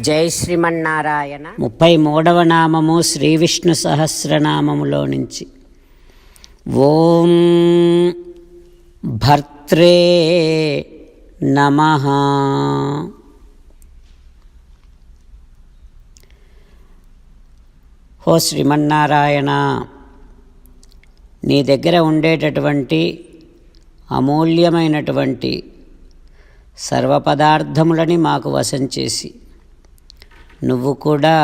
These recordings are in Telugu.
జై శ్రీమన్నారాయణ. ముప్పై మూడవ నామము శ్రీ విష్ణు సహస్రనామములో నుంచి. ఓం భర్త్రే నమ. హో శ్రీమన్నారాయణ నీ దగ్గర ఉండేటటువంటి అమూల్యమైనటువంటి సర్వ పదార్థములని మాకు వశం చేసి నువ్వు కూడా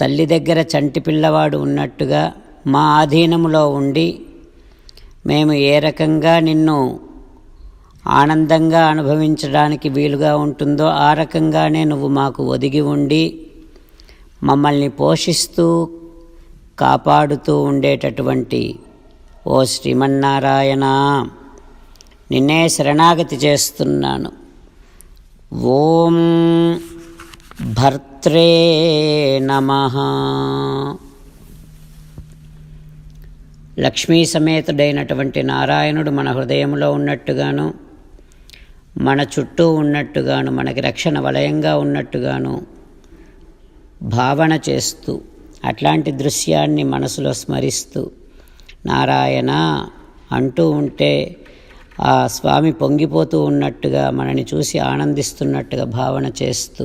తల్లి దగ్గర చంటి పిల్లవాడు ఉన్నట్టుగా మా ఆధీనములో ఉండి మేము ఏ రకంగా నిన్ను ఆనందంగా అనుభవించడానికి వీలుగా ఉంటుందో ఆ రకంగానే నువ్వు మాకు ఒదిగి ఉండి మమ్మల్ని పోషిస్తూ కాపాడుతూ ఉండేటటువంటి ఓ శ్రీమన్నారాయణ నిన్నే శరణాగతి చేస్తున్నాను. ఓం భర్త్రే నమ. లక్ష్మీ సమేతుడైనటువంటి నారాయణుడు మన హృదయంలో ఉన్నట్టుగాను మన చుట్టూ ఉన్నట్టుగాను మనకి రక్షణ వలయంగా ఉన్నట్టుగాను భావన చేస్తూ అట్లాంటి దృశ్యాన్ని మనసులో స్మరిస్తూ నారాయణ అంటూ ఉంటే ఆ స్వామి పొంగిపోతూ ఉన్నట్టుగా మనని చూసి ఆనందిస్తున్నట్టుగా భావన చేస్తూ